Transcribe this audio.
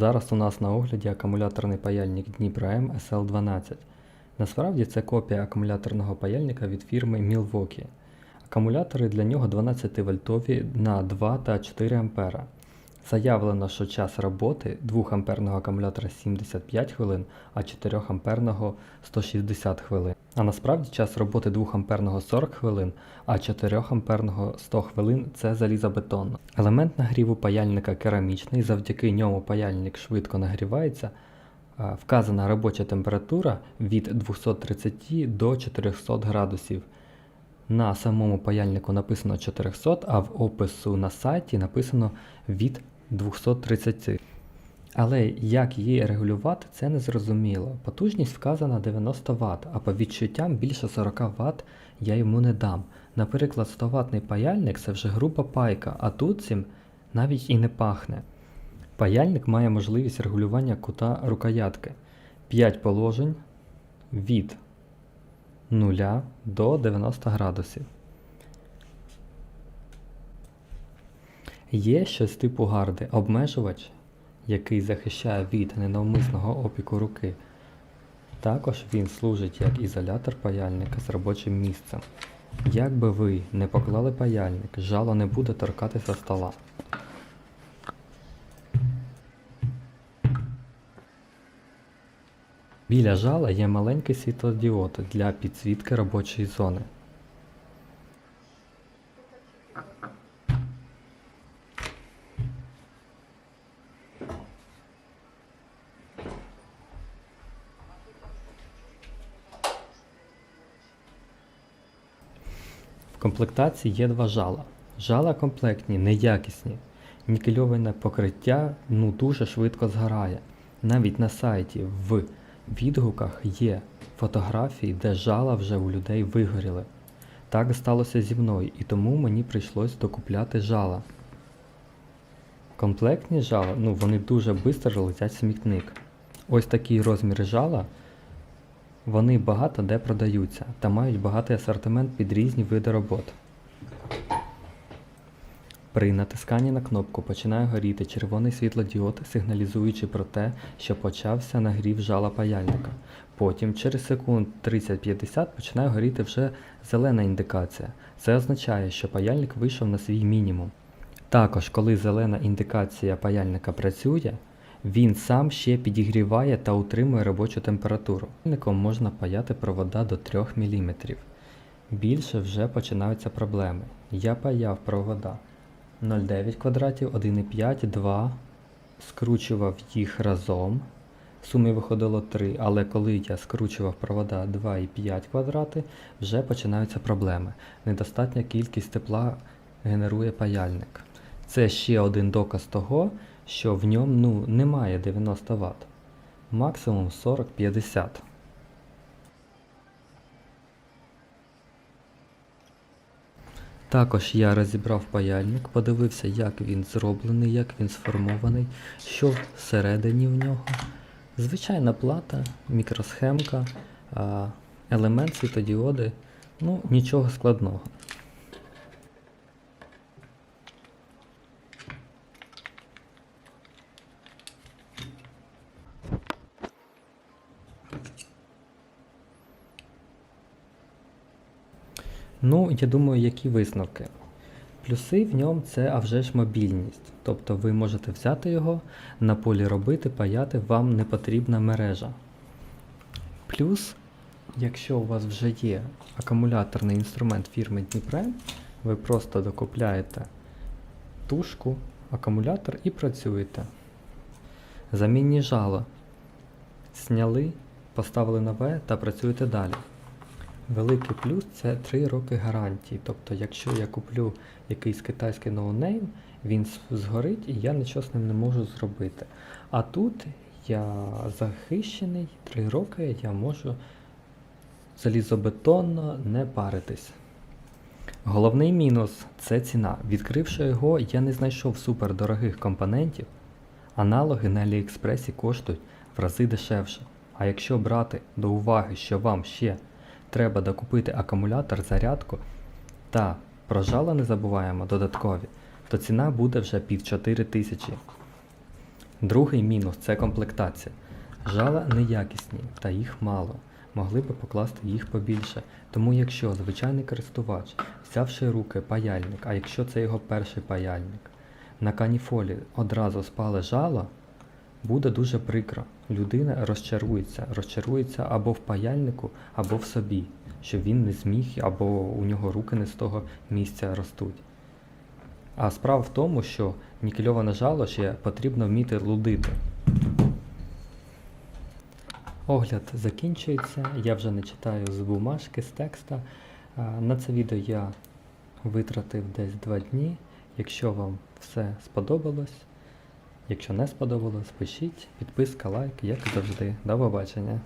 Зараз у нас на огляді акумуляторний паяльник Дніпро М SL12. Насправді це копія акумуляторного паяльника від фірми Milwaukee. Акумулятори для нього 12 вольтові на 2 та 4 А. Заявлено, що час роботи 2 амперного акумулятора 75 хвилин, а 4 амперного 160 хвилин. А насправді час роботи 2 амперного 40 хвилин, а 4 амперного 100 хвилин це залізобетонно. Елемент нагріву паяльника керамічний, завдяки ньому паяльник швидко нагрівається. Вказана робоча температура від 230 до 400 градусів. На самому паяльнику написано 400, а в опису на сайті написано від 230. Але як її регулювати, це не зрозуміло. Потужність вказана 90 Вт, а по відчуттям більше 40 Вт я йому не дам. Наприклад, 100 ватний паяльник це вже груба пайка, а тут цим навіть і не пахне. Паяльник має можливість регулювання кута рукоятки. 5 положень від 0 до 90 градусів. Є щось типу гарди, обмежувач, який захищає від ненавмисного опіку руки. Також він служить як ізолятор паяльника з робочим місцем. Як би ви не поклали паяльник, жало не буде торкатися стола. Біля жала є маленький світлодіод для підсвітки робочої зони. Комплектації є два жала. Жала комплектні, неякісні. Нікельоване покриття ну, дуже швидко згорає. Навіть на сайті в відгуках є фотографії, де жала вже у людей вигоріли. Так сталося зі мною, і тому мені прийшлось докупляти жала. Комплектні жала, ну вони дуже швидко летять в смітник. Ось такі розміри жала, вони багато де продаються та мають багатий асортимент під різні види робот. При натисканні на кнопку починає горіти червоний світлодіод, сигналізуючи про те, що почався нагрів жала паяльника. Потім через секунд 30-50 починає горіти вже зелена індикація. Це означає, що паяльник вийшов на свій мінімум. Також, коли зелена індикація паяльника працює, він сам ще підігріває та утримує робочу температуру. Паяльником можна паяти провода до 3 мм. Більше вже починаються проблеми. Я паяв провода 0,9 квадратів, 1,5, 2, скручував їх разом. В сумі виходило 3, але коли я скручував провода 2,5 квадрати, вже починаються проблеми. Недостатня кількість тепла генерує паяльник. Це ще один доказ того, що в ньому ну, немає 90 Вт. Максимум 40-50. Також я розібрав паяльник, подивився, як він зроблений, як він сформований, що всередині в нього. Звичайна плата, мікросхемка, елемент світодіоди, ну нічого складного. Ну, я думаю, які висновки. Плюси в ньому це а вже ж мобільність. Тобто ви можете взяти його, на полі робити, паяти, вам не потрібна мережа. Плюс, якщо у вас вже є акумуляторний інструмент фірми Дніпре, ви просто докупляєте тушку, акумулятор і працюєте. Замінні жало. Зняли, поставили нове та працюєте далі. Великий плюс це 3 роки гарантії. Тобто, якщо я куплю якийсь китайський ноунейм, він згорить і я нічого з ним не можу зробити. А тут я захищений 3 роки, я можу залізобетонно не паритись. Головний мінус це ціна. Відкривши його, я не знайшов супердорогих компонентів. Аналоги на Аліекспресі коштують в рази дешевше. А якщо брати до уваги, що вам ще треба докупити акумулятор, зарядку та про жало не забуваємо додаткові, то ціна буде вже пів 4 тисячі. Другий мінус це комплектація. Жала неякісні та їх мало. Могли би покласти їх побільше. Тому якщо звичайний користувач, взявши руки паяльник, а якщо це його перший паяльник, на каніфолі одразу спале жало, буде дуже прикро. Людина розчарується, розчарується або в паяльнику, або в собі, що він не зміг, або у нього руки не з того місця ростуть. А справа в тому, що нікельоване жало ще потрібно вміти лудити. Огляд закінчується, я вже не читаю з бумажки, з текста. На це відео я витратив десь 2 дні. Якщо вам все сподобалось, якщо не сподобалось, пишіть, підписка, лайк, як завжди. До побачення.